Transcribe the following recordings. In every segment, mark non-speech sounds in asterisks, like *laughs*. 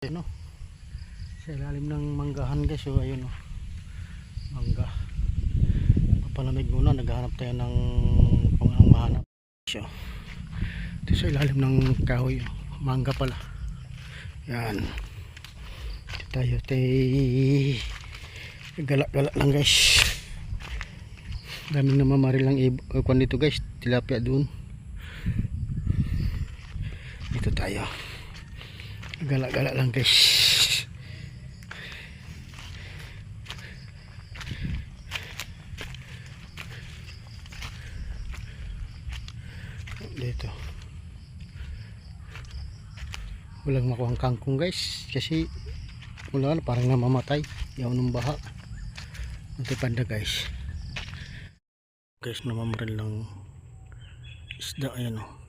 Ayun o. Sa ilalim ng manggahan guys. So ayun o. Mangga. Papalamig muna. Naghahanap tayo ng kung mahanap. Ito sa ilalim ng kahoy. oh. Mangga pala. Yan. Ito tayo. Tay galak-galak lang guys. Daming namamaril lang ikon dito guys. Tilapia doon. Dito tayo. Galak-galak lang guys. Dito. Walang makuhang kangkong guys. Kasi wala na parang namamatay. Yaw ng baha. Ito panda guys. Guys namamaril ng isda. Ayan o.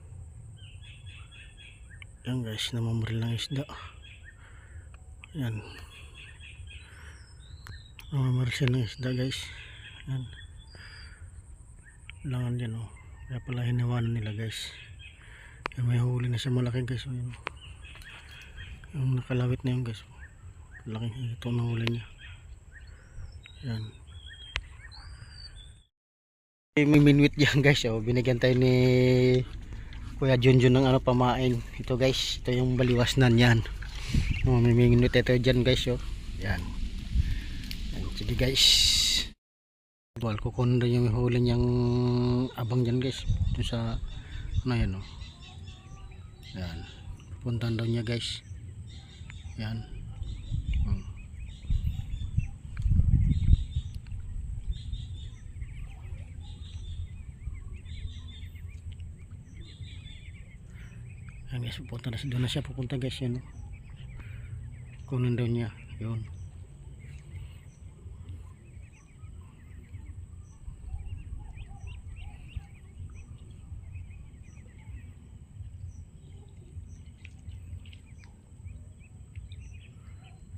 Yan guys, namamaril ng isda. Yan. Namamaril siya ng isda guys. Yan. Langan dyan oh. Kaya pala hinawanan nila guys. Kaya may huli na siya malaki guys. Oh, yun, oh. Yung nakalawit na yun guys. Laking ito na huli niya. Yan. May minwit dyan *laughs* guys. Oh. Binigyan tayo ni Kuya Junjun ng ano pamain. Ito guys, ito yung baliwasnan yan. Oh, minute ito dyan guys. Oh. Yan. yan. Sige guys. Dual kukunin rin yung huli niyang abang dyan guys. Ito sa ano yan oh. Yan. Puntan daw niya guys. Yan. Ayan guys, pupunta na siya. Doon na siya pupunta guys yan. Kunin daw niya. Yun.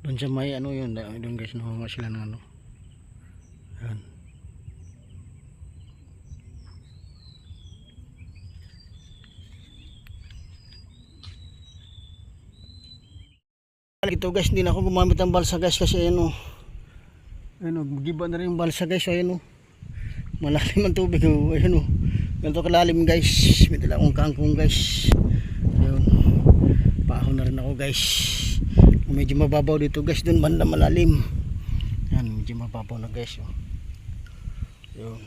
Doon sa may ano yun. da- Doon guys, nakuha sila ng ano. Yan. Ito guys, hindi na ako gumamit ng balsa guys kasi ano. Ano, giba na rin yung balsa guys. Ayun oh. Malalim ang tubig oh. Ayun oh. Ganito kalalim guys. May dala akong kangkong guys. Ayun. Paahon na rin ako guys. Medyo mababaw dito guys. Doon banda malalim. Yan, medyo mababaw na guys. Oh. Ayun.